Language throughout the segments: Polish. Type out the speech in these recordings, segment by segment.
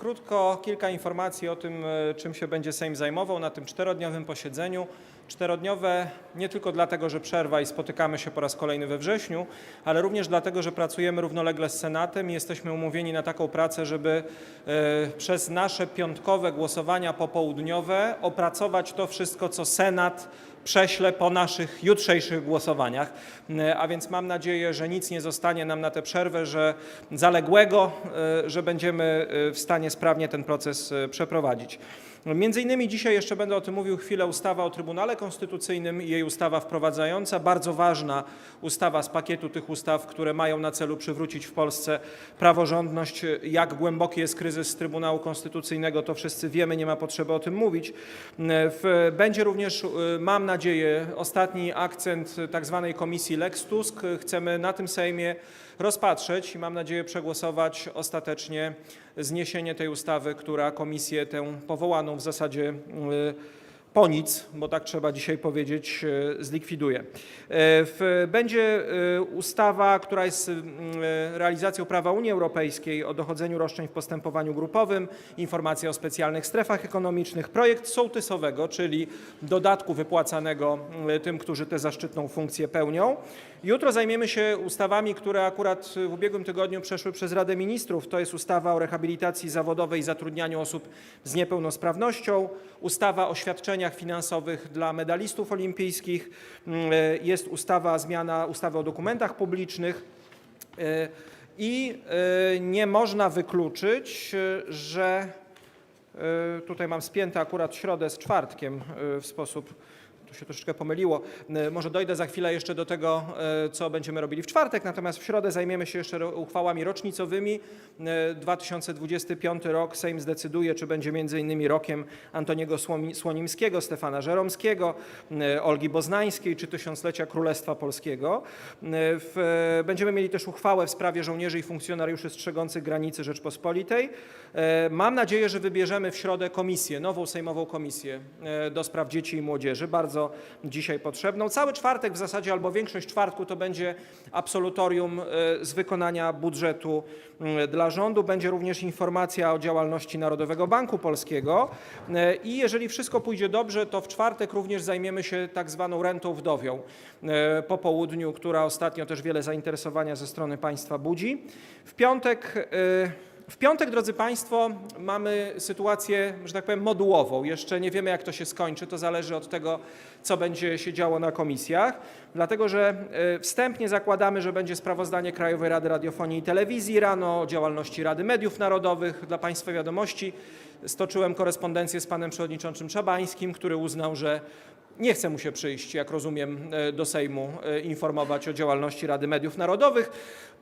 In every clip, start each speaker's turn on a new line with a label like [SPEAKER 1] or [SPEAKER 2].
[SPEAKER 1] Krótko kilka informacji o tym, e, czym się będzie Sejm zajmował na tym czterodniowym posiedzeniu. Czterodniowe nie tylko dlatego, że przerwa i spotykamy się po raz kolejny we wrześniu, ale również dlatego, że pracujemy równolegle z Senatem i jesteśmy umówieni na taką pracę, żeby e, przez nasze piątkowe głosowania popołudniowe opracować to wszystko, co Senat prześlę po naszych jutrzejszych głosowaniach. E, A więc mam nadzieję, że nic nie zostanie nam na tę przerwę, że zaległego, e, że będziemy e, w stanie sprawnie ten proces e, przeprowadzić. Między innymi dzisiaj jeszcze będę o tym mówił chwilę ustawa o Trybunale Konstytucyjnym i jej ustawa wprowadzająca, bardzo ważna ustawa z pakietu tych ustaw, które mają na celu przywrócić w Polsce praworządność. Jak głęboki jest kryzys Trybunału Konstytucyjnego, to wszyscy wiemy, nie ma potrzeby o tym mówić. Będzie również, y, mam nadzieję, ostatni akcent tak zwanej komisji Lex Tusk. Chcemy na tym Sejmie rozpatrzeć i mam nadzieję przegłosować ostatecznie zniesienie tej ustawy, która komisję tę powołaną w zasadzie y, po nic, bo tak trzeba dzisiaj powiedzieć, e, zlikwiduje. E, Będzie e, ustawa, która jest realizacją prawa Unii Europejskiej o dochodzeniu roszczeń w postępowaniu grupowym, informacja o specjalnych strefach ekonomicznych, projekt sołtysowego, czyli dodatku wypłacanego tym, którzy tę zaszczytną funkcję pełnią. Jutro zajmiemy się ustawami, które akurat w ubiegłym tygodniu przeszły przez Radę Ministrów. To jest ustawa o rehabilitacji zawodowej i zatrudnianiu osób z niepełnosprawnością, ustawa o świadczeniach finansowych dla medalistów olimpijskich, mm, jest ustawa, zmiana ustawy o dokumentach publicznych. E, I e, nie można wykluczyć, że e, tutaj mam spięte akurat środę z czwartkiem w sposób. Tu się troszeczkę pomyliło. Może dojdę za chwilę jeszcze do tego, e, co będziemy robili w czwartek, natomiast w środę zajmiemy się jeszcze uchwałami rocznicowymi. E, 2025 rok Sejm zdecyduje, czy będzie między innymi rokiem Antoniego Słonimskiego, Stefana Żeromskiego, Olgi Boznańskiej, czy tysiąclecia Królestwa Polskiego. Będziemy mieli też uchwałę w sprawie żołnierzy i funkcjonariuszy strzegących granicy Rzeczpospolitej. E, Mam nadzieję, że wybierzemy w środę komisję, nową sejmową komisję e, do spraw dzieci i młodzieży, bardzo dzisiaj potrzebną. Cały czwartek w zasadzie, albo większość czwartku to będzie absolutorium e, z wykonania budżetu m, dla rządu. Będzie również informacja o działalności Narodowego Banku Polskiego E, i jeżeli wszystko pójdzie dobrze, to w czwartek również zajmiemy się tak zwaną rentą wdowią e, po południu, która ostatnio też wiele zainteresowania ze strony państwa budzi. W piątek w piątek, drodzy Państwo, mamy sytuację, że tak powiem, modułową. Jeszcze nie wiemy, jak to się skończy. To zależy od tego, co będzie się działo na komisjach. Dlatego, że e, wstępnie zakładamy, że będzie sprawozdanie Krajowej Rady Radiofonii i Telewizji rano o działalności Rady Mediów Narodowych. Dla Państwa wiadomości stoczyłem korespondencję z panem przewodniczącym Czabańskim, który uznał, że nie chce mu się przyjść, jak rozumiem, e, do Sejmu e, informować o działalności Rady Mediów Narodowych,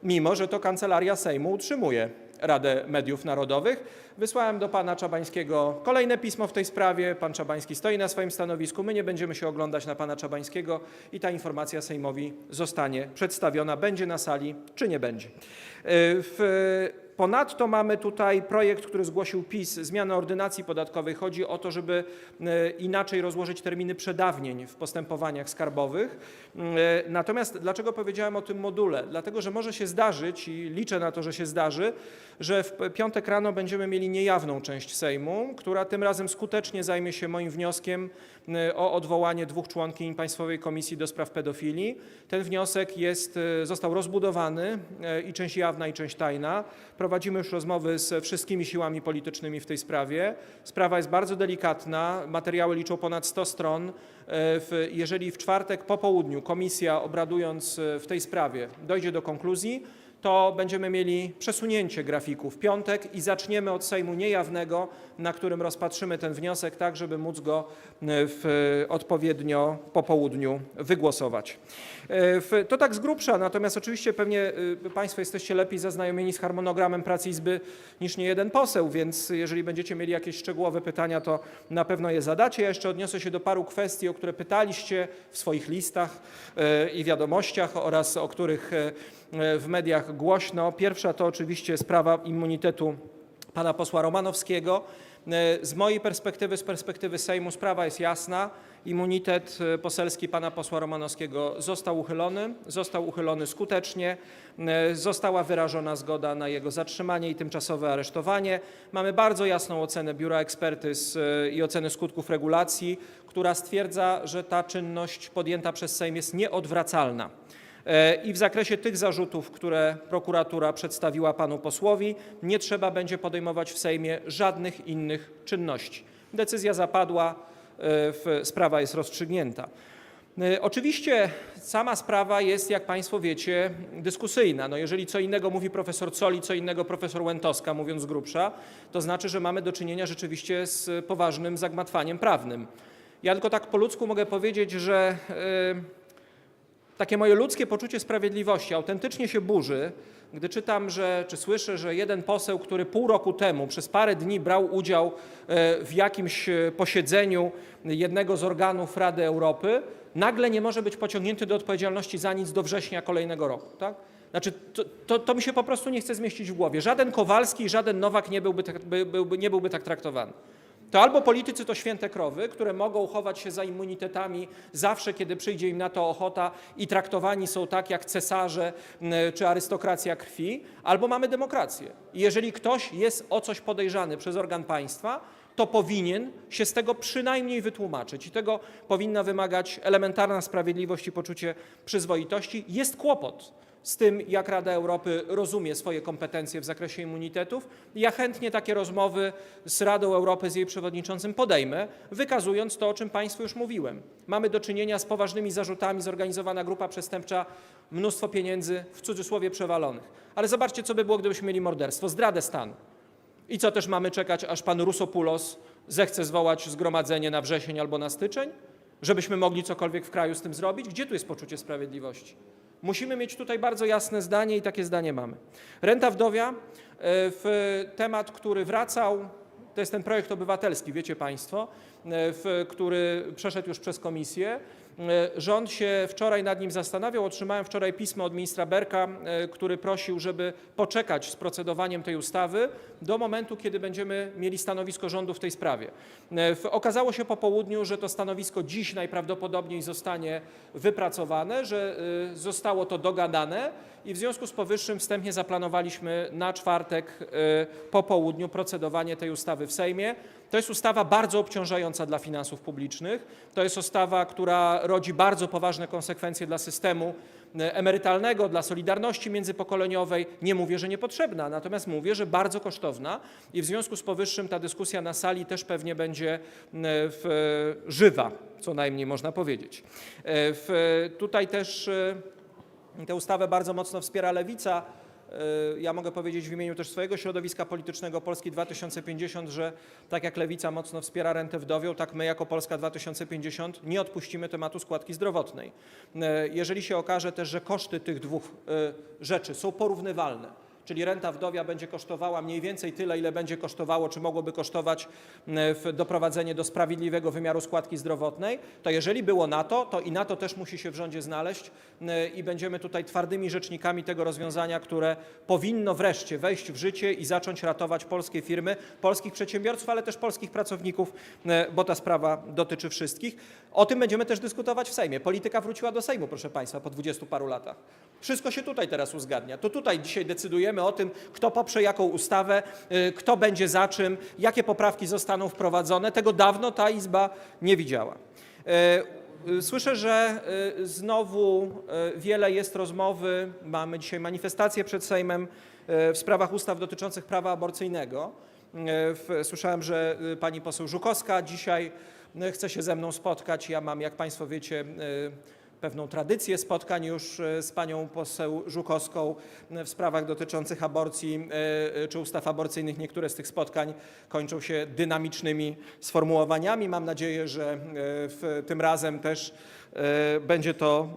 [SPEAKER 1] mimo że to Kancelaria Sejmu utrzymuje Radę Mediów Narodowych. Wysłałem do pana Czabańskiego kolejne pismo w tej sprawie. Pan Czabański stoi na swoim stanowisku. My nie będziemy się oglądać na pana Czabańskiego i ta informacja Sejmowi zostanie przedstawiona. Będzie na sali, czy nie będzie. E, W, Ponadto mamy tutaj projekt, który zgłosił PiS, zmiany ordynacji podatkowej. Chodzi o to, żeby e, inaczej rozłożyć terminy przedawnień w postępowaniach skarbowych. E, Natomiast dlaczego powiedziałem o tym module? Dlatego, że może się zdarzyć i liczę na to, że się zdarzy, że w piątek rano będziemy mieli niejawną część Sejmu, która tym razem skutecznie zajmie się moim wnioskiem e, o odwołanie dwóch członkiń Państwowej Komisji do Spraw Pedofilii. Ten wniosek jest, został rozbudowany i część jawna, i część tajna. Prowadzimy już rozmowy z wszystkimi siłami politycznymi w tej sprawie. Sprawa jest bardzo delikatna, materiały liczą ponad 100 stron. E, Jeżeli w czwartek po południu komisja obradując e, w tej sprawie dojdzie do konkluzji, to będziemy mieli przesunięcie grafiku w piątek i zaczniemy od Sejmu niejawnego, na którym rozpatrzymy ten wniosek tak, żeby móc go e, w, odpowiednio po południu wygłosować. E, To tak z grubsza, natomiast oczywiście pewnie y, Państwo jesteście lepiej zaznajomieni z harmonogramem pracy Izby niż nie jeden poseł, więc jeżeli będziecie mieli jakieś szczegółowe pytania, to na pewno je zadacie. Ja jeszcze odniosę się do paru kwestii, o które pytaliście w swoich listach e, i wiadomościach oraz o których e, w mediach głośno. Pierwsza to oczywiście sprawa immunitetu pana posła Romanowskiego. E, Z mojej perspektywy, z perspektywy Sejmu sprawa jest jasna. Immunitet e, poselski pana posła Romanowskiego został uchylony, został uchylony skutecznie, e, została wyrażona zgoda na jego zatrzymanie i tymczasowe aresztowanie. Mamy bardzo jasną ocenę Biura Ekspertyz e, i oceny skutków regulacji, która stwierdza, że ta czynność podjęta przez Sejm jest nieodwracalna. E, I w zakresie tych zarzutów, które prokuratura przedstawiła panu posłowi, nie trzeba będzie podejmować w Sejmie żadnych innych czynności. Decyzja zapadła, e, sprawa jest rozstrzygnięta. E, Oczywiście sama sprawa jest, jak Państwo wiecie, dyskusyjna. No jeżeli co innego mówi profesor Coli, co innego profesor Łętowska, mówiąc z grubsza, to znaczy, że mamy do czynienia rzeczywiście z poważnym zagmatwaniem prawnym. Ja tylko tak po ludzku mogę powiedzieć, że e, takie moje ludzkie poczucie sprawiedliwości autentycznie się burzy, gdy czytam, że, czy słyszę, że jeden poseł, który pół roku temu przez parę dni brał udział e, w jakimś e, posiedzeniu jednego z organów Rady Europy, nagle nie może być pociągnięty do odpowiedzialności za nic do września kolejnego roku. Tak? Znaczy, to, to, to mi się po prostu nie chce zmieścić w głowie. Żaden Kowalski żaden Nowak nie byłby, tak, by, byłby, nie byłby tak traktowany. To albo politycy to święte krowy, które mogą chować się za immunitetami zawsze, kiedy przyjdzie im na to ochota i traktowani są tak jak cesarze czy arystokracja krwi, albo mamy demokrację. I jeżeli ktoś jest o coś podejrzany przez organ państwa, to powinien się z tego przynajmniej wytłumaczyć. I tego powinna wymagać elementarna sprawiedliwość i poczucie przyzwoitości. Jest kłopot z tym, jak Rada Europy rozumie swoje kompetencje w zakresie immunitetów. Ja chętnie takie rozmowy z Radą Europy, z jej przewodniczącym podejmę, wykazując to, o czym Państwu już mówiłem. Mamy do czynienia z poważnymi zarzutami, zorganizowana grupa przestępcza, mnóstwo pieniędzy, w cudzysłowie przewalonych. Ale zobaczcie, co by było, gdybyśmy mieli morderstwo, zdradę stanu. I co też mamy czekać, aż pan Rusopoulos zechce zwołać zgromadzenie na wrzesień albo na styczeń, żebyśmy mogli cokolwiek w kraju z tym zrobić? Gdzie tu jest poczucie sprawiedliwości? Musimy mieć tutaj bardzo jasne zdanie i takie zdanie mamy. Renta wdowia, e, w temat, który wracał, to jest ten projekt obywatelski, wiecie Państwo, e, który przeszedł już przez komisję. E, Rząd się wczoraj nad nim zastanawiał. Otrzymałem wczoraj pismo od ministra Berka, e, który prosił, żeby poczekać z procedowaniem tej ustawy do momentu, kiedy będziemy mieli stanowisko rządu w tej sprawie. E, Okazało się po południu, że to stanowisko dziś najprawdopodobniej zostanie wypracowane, że zostało to dogadane i w związku z powyższym wstępnie zaplanowaliśmy na czwartek po południu procedowanie tej ustawy w Sejmie. To jest ustawa bardzo obciążająca dla finansów publicznych. To jest ustawa, która rodzi bardzo poważne konsekwencje dla systemu e, emerytalnego, dla solidarności międzypokoleniowej. Nie mówię, że niepotrzebna, natomiast mówię, że bardzo kosztowna i w związku z powyższym ta dyskusja na sali też pewnie będzie e, w, żywa, co najmniej można powiedzieć. E, W, tutaj też e, Tę ustawę bardzo mocno wspiera Lewica. Y, Ja mogę powiedzieć w imieniu też swojego środowiska politycznego Polski 2050, że tak jak Lewica mocno wspiera rentę wdowią, tak my jako Polska 2050 nie odpuścimy tematu składki zdrowotnej. Y, Jeżeli się okaże też, że koszty tych dwóch y, rzeczy są porównywalne, czyli renta wdowia będzie kosztowała mniej więcej tyle, ile będzie kosztowało, czy mogłoby kosztować doprowadzenie do sprawiedliwego wymiaru składki zdrowotnej, to jeżeli było na to, to i na to też musi się w rządzie znaleźć i będziemy tutaj twardymi rzecznikami tego rozwiązania, które powinno wreszcie wejść w życie i zacząć ratować polskie firmy, polskich przedsiębiorców, ale też polskich pracowników, bo ta sprawa dotyczy wszystkich. O tym będziemy też dyskutować w Sejmie. Polityka wróciła do Sejmu, proszę Państwa, po dwudziestu paru latach. Wszystko się tutaj teraz uzgadnia. To tutaj dzisiaj decydujemy o tym, kto poprze jaką ustawę, y, kto będzie za czym, jakie poprawki zostaną wprowadzone. Tego dawno ta Izba nie widziała. Y, y, Słyszę, że znowu wiele jest rozmowy, mamy dzisiaj manifestację przed Sejmem w sprawach ustaw dotyczących prawa aborcyjnego. Słyszałem, że pani poseł Żukowska dzisiaj chce się ze mną spotkać. Ja mam, jak państwo wiecie, pewną tradycję spotkań już e, z panią poseł Żukowską e, w sprawach dotyczących aborcji e, czy ustaw aborcyjnych. Niektóre z tych spotkań kończą się dynamicznymi sformułowaniami. Mam nadzieję, że w, tym razem też będzie to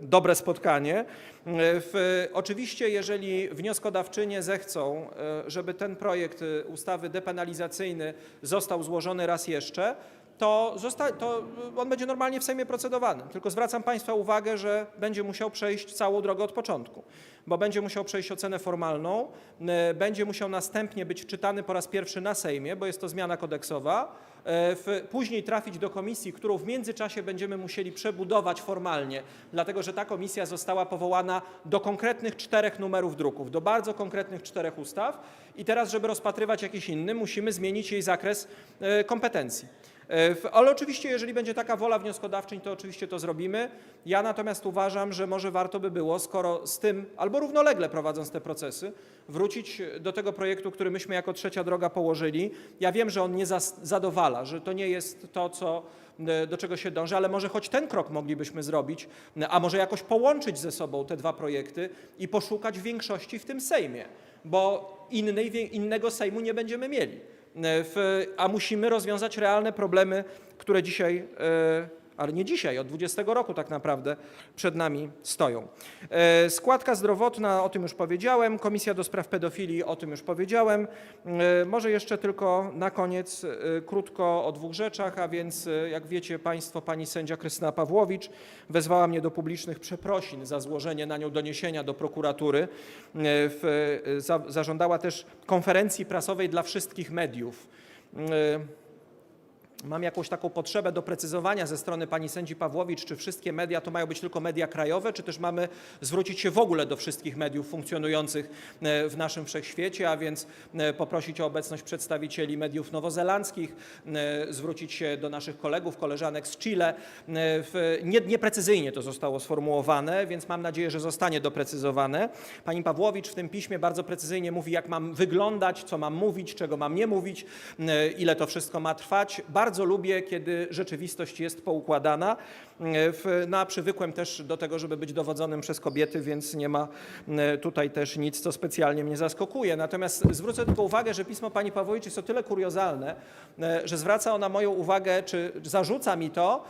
[SPEAKER 1] dobre spotkanie. W, oczywiście, jeżeli wnioskodawczynie zechcą, żeby ten projekt ustawy depenalizacyjny został złożony raz jeszcze, to, to on będzie normalnie w Sejmie procedowany. Tylko zwracam Państwa uwagę, że będzie musiał przejść całą drogę od początku, bo będzie musiał przejść ocenę formalną, e, będzie musiał następnie być czytany po raz pierwszy na Sejmie, bo jest to zmiana kodeksowa, e, w, później trafić do komisji, którą w międzyczasie będziemy musieli przebudować formalnie, dlatego że ta komisja została powołana do konkretnych czterech numerów druków, do bardzo konkretnych czterech ustaw i teraz, żeby rozpatrywać jakiś inny, musimy zmienić jej zakres e, kompetencji. E, Ale oczywiście, jeżeli będzie taka wola wnioskodawczyń, to oczywiście to zrobimy. Ja natomiast uważam, że może warto by było, skoro z tym, albo równolegle prowadząc te procesy, wrócić do tego projektu, który myśmy jako trzecia droga położyli. Ja wiem, że on nie zadowala, że to nie jest to, co, e, do czego się dąży, ale może choć ten krok moglibyśmy zrobić, a może jakoś połączyć ze sobą te dwa projekty i poszukać większości w tym Sejmie, bo innej, innego Sejmu nie będziemy mieli. E, w, a musimy rozwiązać realne problemy, które dzisiaj, e, ale nie dzisiaj, od 20 roku tak naprawdę przed nami stoją. E, Składka zdrowotna, o tym już powiedziałem, Komisja do Spraw Pedofilii, o tym już powiedziałem. E, Może jeszcze tylko na koniec e, krótko o dwóch rzeczach, a więc jak wiecie Państwo, pani sędzia Krystyna Pawłowicz wezwała mnie do publicznych przeprosin za złożenie na nią doniesienia do prokuratury. W, za, zażądała też konferencji prasowej dla wszystkich mediów. Mam jakąś taką potrzebę doprecyzowania ze strony pani sędzi Pawłowicz, czy wszystkie media to mają być tylko media krajowe, czy też mamy zwrócić się w ogóle do wszystkich mediów funkcjonujących e, w naszym wszechświecie, a więc e, poprosić o obecność przedstawicieli mediów nowozelandzkich, e, zwrócić się do naszych kolegów, koleżanek z Chile. Nie, nieprecyzyjnie to zostało sformułowane, więc mam nadzieję, że zostanie doprecyzowane. Pani Pawłowicz w tym piśmie bardzo precyzyjnie mówi, jak mam wyglądać, co mam mówić, czego mam nie mówić, ile to wszystko ma trwać. Bardzo lubię, kiedy rzeczywistość jest poukładana. E, no, a przywykłem też do tego, żeby być dowodzonym przez kobiety, więc nie ma e, tutaj też nic, co specjalnie mnie zaskakuje. Natomiast zwrócę tylko uwagę, że pismo pani Pawłowicz jest o tyle kuriozalne, e, że zwraca ona moją uwagę, czy zarzuca mi to,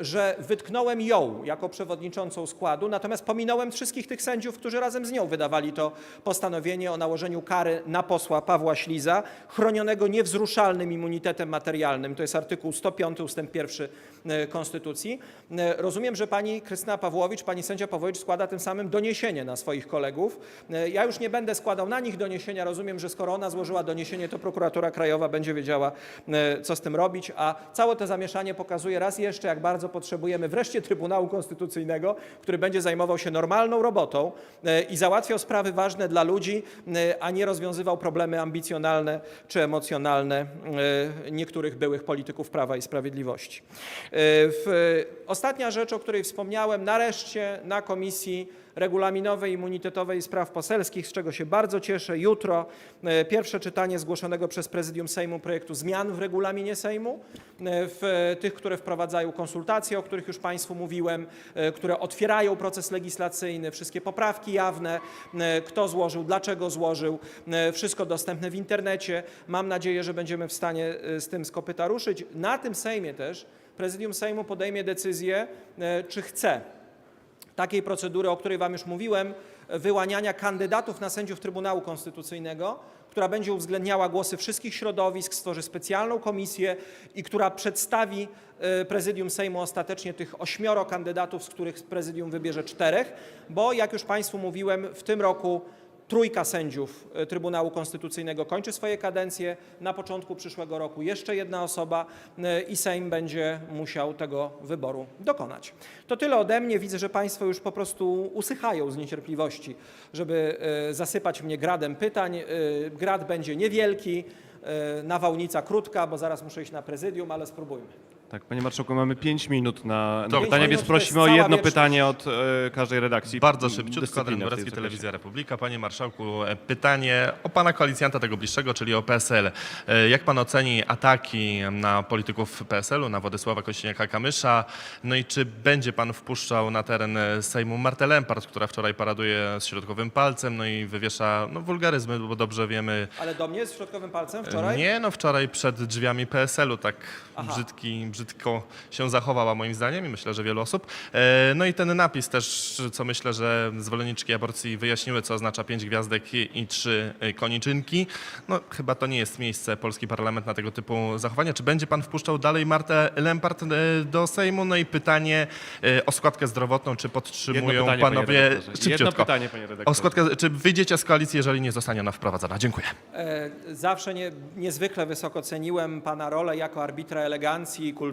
[SPEAKER 1] że wytknąłem ją jako przewodniczącą składu, natomiast pominąłem wszystkich tych sędziów, którzy razem z nią wydawali to postanowienie o nałożeniu kary na posła Pawła Śliza, chronionego niewzruszalnym immunitetem materialnym. To jest artykuł 105 ustęp 1 e, Konstytucji. E, Rozumiem, że pani Krystyna Pawłowicz, pani sędzia Pawłowicz składa tym samym doniesienie na swoich kolegów. E, Ja już nie będę składał na nich doniesienia. Rozumiem, że skoro ona złożyła doniesienie, to prokuratura krajowa będzie wiedziała, co z tym robić, a całe to zamieszanie pokazuje raz jeszcze, jak bardzo potrzebujemy wreszcie Trybunału Konstytucyjnego, który będzie zajmował się normalną robotą i załatwiał sprawy ważne dla ludzi, a nie rozwiązywał problemy ambicjonalne czy emocjonalne niektórych byłych polityków Prawa i Sprawiedliwości. E, W, ostatnia rzecz, o której wspomniałem, nareszcie na Komisji Regulaminowej, Immunitetowej i Spraw Poselskich, z czego się bardzo cieszę, jutro e, pierwsze czytanie zgłoszonego przez Prezydium Sejmu projektu zmian w regulaminie Sejmu, e, w tych, które wprowadzają konsultacje, o których już Państwu mówiłem, które otwierają proces legislacyjny, wszystkie poprawki jawne, kto złożył, dlaczego złożył, wszystko dostępne w internecie. Mam nadzieję, że będziemy w stanie z tym z kopyta ruszyć. Na tym Sejmie też Prezydium Sejmu podejmie decyzję, e, czy chce takiej procedury, o której Wam już mówiłem, wyłaniania kandydatów na sędziów Trybunału Konstytucyjnego, która będzie uwzględniała głosy wszystkich środowisk, stworzy specjalną komisję i która przedstawi e, Prezydium Sejmu ostatecznie tych ośmioro kandydatów, z których Prezydium wybierze czterech, bo jak już Państwu mówiłem, w tym roku Trójka sędziów e, Trybunału Konstytucyjnego kończy swoje kadencje. Na początku przyszłego roku jeszcze jedna osoba e, i Sejm będzie musiał tego wyboru dokonać. To tyle ode mnie. Widzę, że Państwo już po prostu usychają z niecierpliwości, żeby e, zasypać mnie gradem pytań. Grad będzie niewielki, nawałnica krótka, bo zaraz muszę iść na prezydium, ale spróbujmy.
[SPEAKER 2] Tak, panie marszałku, mamy 5 minut na, na pytania, więc prosimy o
[SPEAKER 1] cała
[SPEAKER 2] jedno
[SPEAKER 1] wieczność.
[SPEAKER 2] pytanie od e, każdej redakcji.
[SPEAKER 3] Bardzo szybciutko,
[SPEAKER 2] Dyscyplina
[SPEAKER 3] Adrian
[SPEAKER 2] w tej
[SPEAKER 3] Borowski,
[SPEAKER 2] zakresie.
[SPEAKER 3] Telewizja Republika. Panie Marszałku, e, pytanie o Pana koalicjanta tego bliższego, czyli o PSL. E, Jak Pan oceni ataki na polityków PSL-u, na Władysława Kośniaka-Kamysza? No i czy będzie Pan wpuszczał na teren e, Sejmu Martę Lempart, która wczoraj paraduje z środkowym palcem, no i wywiesza no, wulgaryzmy, bo dobrze wiemy...
[SPEAKER 1] Ale do mnie z środkowym palcem wczoraj?
[SPEAKER 3] Nie, no wczoraj przed drzwiami PSL-u tak
[SPEAKER 1] Aha.
[SPEAKER 3] brzydki, brzydko się zachowała moim zdaniem i myślę, że wielu osób. E, No i ten napis też, co myślę, że zwolenniczki aborcji wyjaśniły, co oznacza pięć gwiazdek i i trzy e, koniczynki. No chyba to nie jest miejsce, polski parlament na tego typu zachowania. Czy będzie pan wpuszczał dalej Martę Lempart e, do Sejmu? No i pytanie o składkę zdrowotną, czy podtrzymują
[SPEAKER 2] pytanie,
[SPEAKER 3] panowie
[SPEAKER 2] redaktorze. Jedno
[SPEAKER 3] szybciutko.
[SPEAKER 2] pytanie, panie redaktorze.
[SPEAKER 3] O składkę, czy wyjdziecie z koalicji, jeżeli nie zostanie ona wprowadzona? Dziękuję.
[SPEAKER 1] Zawsze nie, niezwykle wysoko ceniłem pana rolę jako arbitra elegancji, kultury,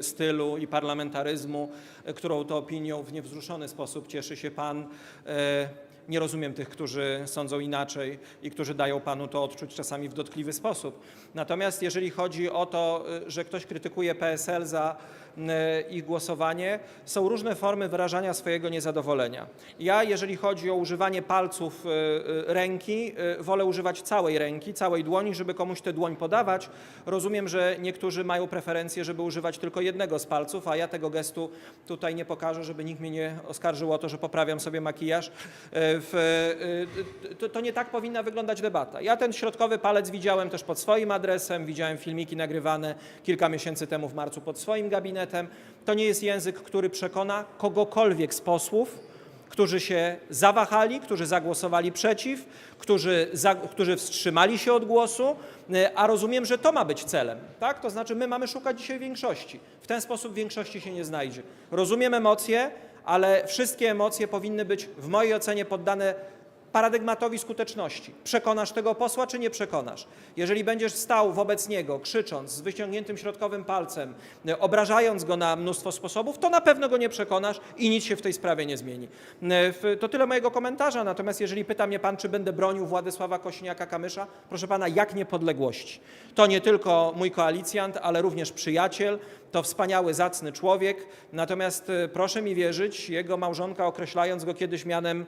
[SPEAKER 1] stylu i parlamentaryzmu, e, którą to opinią w niewzruszony sposób cieszy się pan. E, Nie rozumiem tych, którzy sądzą inaczej i którzy dają panu to odczuć czasami w dotkliwy sposób. Natomiast jeżeli chodzi o to, e, że ktoś krytykuje PSL za e, ich głosowanie, są różne formy wyrażania swojego niezadowolenia. Ja, jeżeli chodzi o używanie palców e, e, ręki, wolę używać całej ręki, całej dłoni, żeby komuś tę dłoń podawać. Rozumiem, że niektórzy mają preferencję, żeby używać tylko jednego z palców, a ja tego gestu tutaj nie pokażę, żeby nikt mnie nie oskarżył o to, że poprawiam sobie makijaż. To nie tak powinna wyglądać debata. Ja ten środkowy palec widziałem też pod swoim adresem, widziałem filmiki nagrywane kilka miesięcy temu w marcu pod swoim gabinetem. To nie jest język, który przekona kogokolwiek z posłów, którzy się zawahali, którzy zagłosowali przeciw, którzy, za, którzy wstrzymali się od głosu, y, a rozumiem, że to ma być celem. Tak? To znaczy, my mamy szukać dzisiaj większości. W ten sposób większości się nie znajdzie. Rozumiem emocje, ale wszystkie emocje powinny być w mojej ocenie poddane paradygmatowi skuteczności. Przekonasz tego posła, czy nie przekonasz? Jeżeli będziesz stał wobec niego, krzycząc z wyciągniętym środkowym palcem, e, obrażając go na mnóstwo sposobów, to na pewno go nie przekonasz i nic się w tej sprawie nie zmieni. E, To tyle mojego komentarza, natomiast jeżeli pyta mnie pan, czy będę bronił Władysława Kośniaka-Kamysza, proszę pana, jak niepodległości. To nie tylko mój koalicjant, ale również przyjaciel, to wspaniały, zacny człowiek, natomiast e, proszę mi wierzyć, jego małżonka określając go kiedyś mianem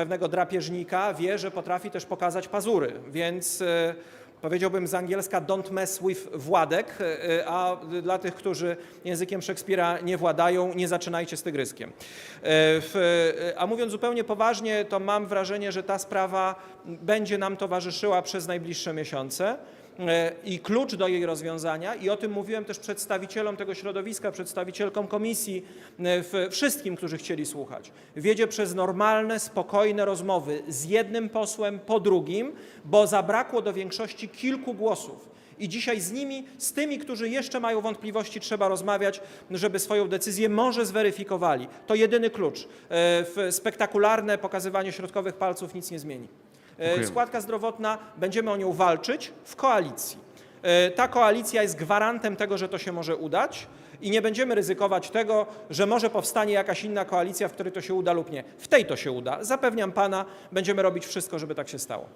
[SPEAKER 1] pewnego drapieżnika wie, że potrafi też pokazać pazury, więc e, powiedziałbym z angielska don't mess with Władek, e, a dla tych, którzy językiem Szekspira nie władają, nie zaczynajcie z tygryskiem. E, a mówiąc zupełnie poważnie, to mam wrażenie, że ta sprawa będzie nam towarzyszyła przez najbliższe miesiące. E, I klucz do jej rozwiązania, i o tym mówiłem też przedstawicielom tego środowiska, przedstawicielkom komisji, e, wszystkim, którzy chcieli słuchać, wiedzie przez normalne, spokojne rozmowy z jednym posłem po drugim, bo zabrakło do większości kilku głosów. I dzisiaj z nimi, z tymi, którzy jeszcze mają wątpliwości, trzeba rozmawiać, żeby swoją decyzję może zweryfikowali. To jedyny klucz. E, spektakularne pokazywanie środkowych palców nic nie zmieni. E,
[SPEAKER 2] Dziękuję.
[SPEAKER 1] Składka zdrowotna, będziemy o nią walczyć w koalicji. E, Ta koalicja jest gwarantem tego, że to się może udać i nie będziemy ryzykować tego, że może powstanie jakaś inna koalicja, w której to się uda lub nie. W tej to się uda. Zapewniam pana, będziemy robić wszystko, żeby tak się stało.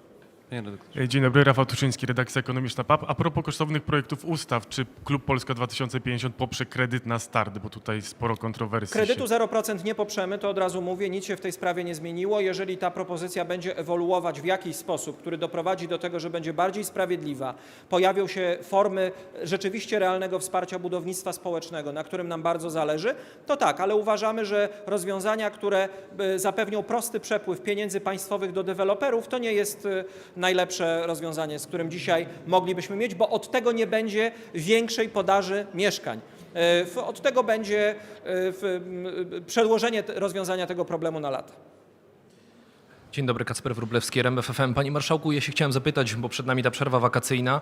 [SPEAKER 2] Redaktorze.
[SPEAKER 4] Dzień dobry, Rafał Tuszyński, redakcja ekonomiczna PAP. A propos kosztownych projektów ustaw, czy Klub Polska 2050 poprze kredyt na start, bo tutaj sporo kontrowersji
[SPEAKER 1] Kredytu
[SPEAKER 4] się...
[SPEAKER 1] 0% nie poprzemy, to od razu mówię, nic się w tej sprawie nie zmieniło. Jeżeli ta propozycja będzie ewoluować w jakiś sposób, który doprowadzi do tego, że będzie bardziej sprawiedliwa, pojawią się formy rzeczywiście realnego wsparcia budownictwa społecznego, na którym nam bardzo zależy, to tak, ale uważamy, że rozwiązania, które y, zapewnią prosty przepływ pieniędzy państwowych do deweloperów, to nie jest y, najlepsze rozwiązanie, z którym dzisiaj moglibyśmy mieć, bo od tego nie będzie większej podaży mieszkań. E, Od tego będzie e, przedłożenie rozwiązania tego problemu na lata.
[SPEAKER 5] Dzień dobry, Kacper Wróblewski, RMF FM. Panie Marszałku, ja się chciałem zapytać, bo przed nami ta przerwa wakacyjna,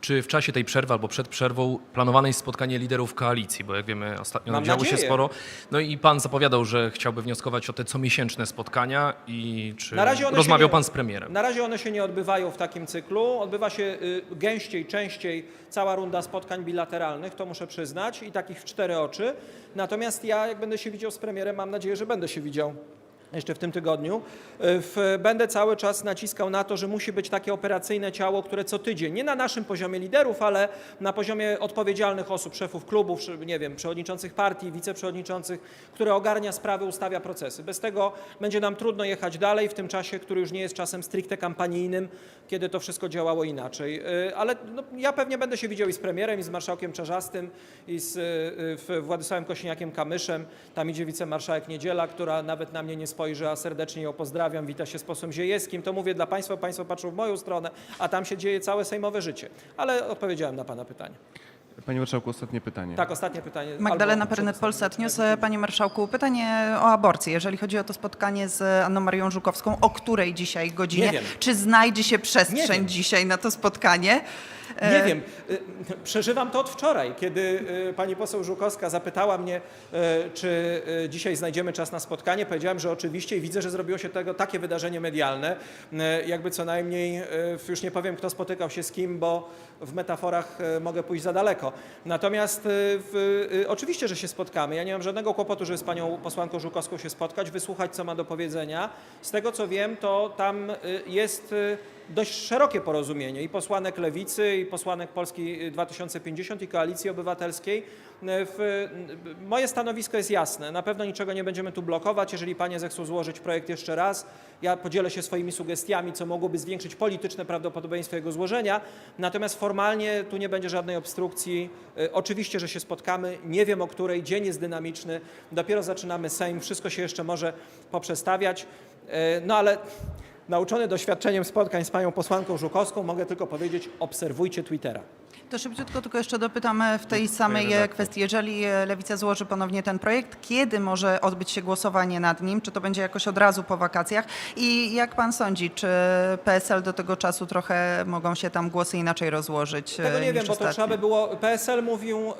[SPEAKER 5] czy w czasie tej przerwy albo przed przerwą planowane jest spotkanie liderów koalicji, bo jak wiemy ostatnio
[SPEAKER 1] Mam
[SPEAKER 5] działo się
[SPEAKER 1] nadzieję.
[SPEAKER 5] sporo. No i pan zapowiadał, że chciałby wnioskować o te comiesięczne spotkania i czy
[SPEAKER 1] Na razie one się
[SPEAKER 5] rozmawiał
[SPEAKER 1] nie-
[SPEAKER 5] pan z premierem?
[SPEAKER 1] Na razie one się nie odbywają w takim cyklu. Odbywa się y, gęściej, częściej cała runda spotkań bilateralnych, to muszę przyznać, i takich w cztery oczy. Natomiast ja, jak będę się widział z premierem, mam nadzieję, że będę się widział jeszcze w tym tygodniu, w, będę cały czas naciskał na to, że musi być takie operacyjne ciało, które co tydzień, nie na naszym poziomie liderów, ale na poziomie odpowiedzialnych osób, szefów klubów, nie wiem, przewodniczących partii, wiceprzewodniczących, które ogarnia sprawy, ustawia procesy. Bez tego będzie nam trudno jechać dalej w tym czasie, który już nie jest czasem stricte kampanijnym, kiedy to wszystko działało inaczej. Y, Ale no, ja pewnie będę się widział i z premierem, i z marszałkiem Czarzastym, i z y, Władysławem Kosiniakiem-Kamyszem. Tam idzie wicemarszałek Niedziela, która nawet na mnie nie spojrzy, a serdecznie ją pozdrawiam. Wita się z posłem Ziejewskim. To mówię dla Państwa, Państwo patrzą w moją stronę, a tam się dzieje całe sejmowe życie. Ale odpowiedziałem na Pana pytanie.
[SPEAKER 2] Panie marszałku, ostatnie pytanie.
[SPEAKER 1] Tak, ostatnie pytanie.
[SPEAKER 6] Magdalena
[SPEAKER 1] przedostatnie.
[SPEAKER 6] Polsat News. Panie Marszałku, pytanie o aborcję. Jeżeli chodzi o to spotkanie z Anną Marią Żukowską, o której dzisiaj godzinie?
[SPEAKER 1] Nie wiem.
[SPEAKER 6] Czy znajdzie się przestrzeń dzisiaj na to spotkanie?
[SPEAKER 1] Nie
[SPEAKER 6] E,
[SPEAKER 1] wiem. Y, Przeżywam to od wczoraj, kiedy y, pani poseł Żukowska zapytała mnie, czy dzisiaj znajdziemy czas na spotkanie. Powiedziałem, że oczywiście i widzę, że zrobiło się tego takie wydarzenie medialne. Jakby co najmniej, już nie powiem, kto spotykał się z kim, bo w metaforach mogę pójść za daleko. Natomiast w, oczywiście, że się spotkamy. Ja nie mam żadnego kłopotu, żeby z panią posłanką Żukowską się spotkać, wysłuchać, co ma do powiedzenia. Z tego, co wiem, to tam jest dość szerokie porozumienie i posłanek Lewicy, i posłanek Polski 2050 i Koalicji Obywatelskiej. W, moje stanowisko jest jasne. Na pewno niczego nie będziemy tu blokować. Jeżeli panie zechcą złożyć projekt jeszcze raz, ja podzielę się swoimi sugestiami, co mogłoby zwiększyć polityczne prawdopodobieństwo jego złożenia. Natomiast formalnie tu nie będzie żadnej obstrukcji. Y, Oczywiście, że się spotkamy. Nie wiem o której. Dzień jest dynamiczny. Dopiero zaczynamy Sejm. Wszystko się jeszcze może poprzestawiać. Y, No ale Nauczony doświadczeniem spotkań z panią posłanką Żukowską, mogę tylko powiedzieć, obserwujcie Twittera.
[SPEAKER 6] To szybciutko tylko jeszcze dopytam e, w tej samej e, kwestii. Jeżeli e, Lewica złoży ponownie ten projekt, kiedy może odbyć się głosowanie nad nim? Czy to będzie jakoś od razu po wakacjach? I jak pan sądzi, czy PSL do tego czasu trochę mogą się tam głosy inaczej rozłożyć?
[SPEAKER 1] Tego nie wiem, bo to trzeba by było. PSL mówił,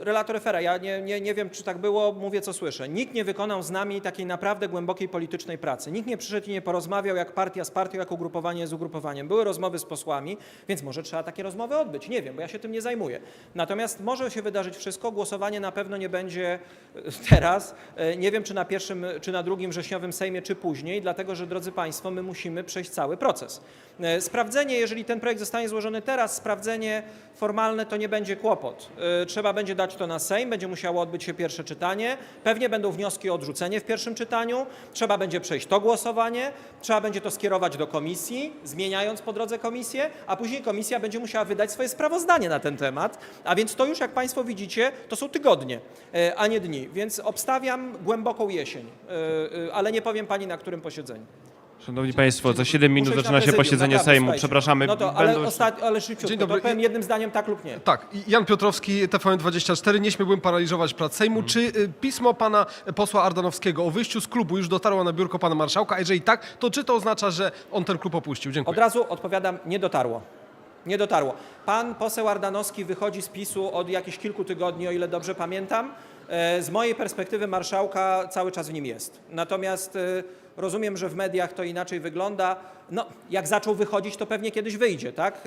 [SPEAKER 1] relator Fera, ja nie, nie, nie wiem, czy tak było, mówię co słyszę. Nikt nie wykonał z nami takiej naprawdę głębokiej politycznej pracy. Nikt nie przyszedł i nie porozmawiał jak partia z partią, jak ugrupowanie z ugrupowaniem. Były rozmowy z posłami, więc może trzeba takie rozmowy odbyć. Nie wiem, bo ja się tym nie zajmuję. Natomiast może się wydarzyć wszystko. Głosowanie na pewno nie będzie y, teraz. Y, Nie wiem, czy na pierwszym, czy na drugim wrześniowym Sejmie, czy później, dlatego że, drodzy Państwo, my musimy przejść cały proces. E, Sprawdzenie, jeżeli ten projekt zostanie złożony teraz, sprawdzenie formalne to nie będzie kłopot. E, Trzeba będzie dać to na Sejm, będzie musiało odbyć się pierwsze czytanie. Pewnie będą wnioski o odrzucenie w pierwszym czytaniu. Trzeba będzie przejść to głosowanie, trzeba będzie to skierować do komisji, zmieniając po drodze komisję, a później komisja będzie musiała wydać swoje sprawozdanie na ten temat. A więc to już, jak Państwo widzicie, to są tygodnie, e, a nie dni. Więc obstawiam głęboką jesień, e, e, ale nie powiem Pani na którym posiedzeniu.
[SPEAKER 2] Szanowni Państwo, za 7 minut zaczyna się posiedzenie Sejmu. Przepraszamy.
[SPEAKER 1] No to, ale,
[SPEAKER 2] będą-
[SPEAKER 1] ostat... ale szybciutko,
[SPEAKER 7] Dzień dobry.
[SPEAKER 1] to powiem jednym zdaniem tak lub nie.
[SPEAKER 7] Tak, Jan Piotrowski, TVN24. Nie śmiałbym paraliżować prac Sejmu. Czy y, pismo pana posła Ardanowskiego o wyjściu z klubu już dotarło na biurko pana marszałka? A jeżeli tak, to czy to oznacza, że on ten klub opuścił? Dziękuję.
[SPEAKER 1] Od razu odpowiadam, nie dotarło. Nie dotarło. Pan poseł Ardanowski wychodzi z PiSu od jakichś kilku tygodni, o ile dobrze pamiętam. E, Z mojej perspektywy marszałka cały czas w nim jest. Natomiast e, rozumiem, że w mediach to inaczej wygląda. No, jak zaczął wychodzić, to pewnie kiedyś wyjdzie, tak?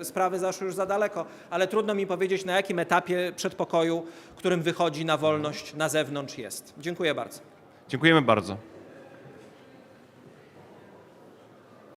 [SPEAKER 1] E, Sprawy zaszły już za daleko, ale trudno mi powiedzieć, na jakim etapie przedpokoju, którym wychodzi na wolność na zewnątrz jest. Dziękuję bardzo.
[SPEAKER 2] Dziękujemy bardzo.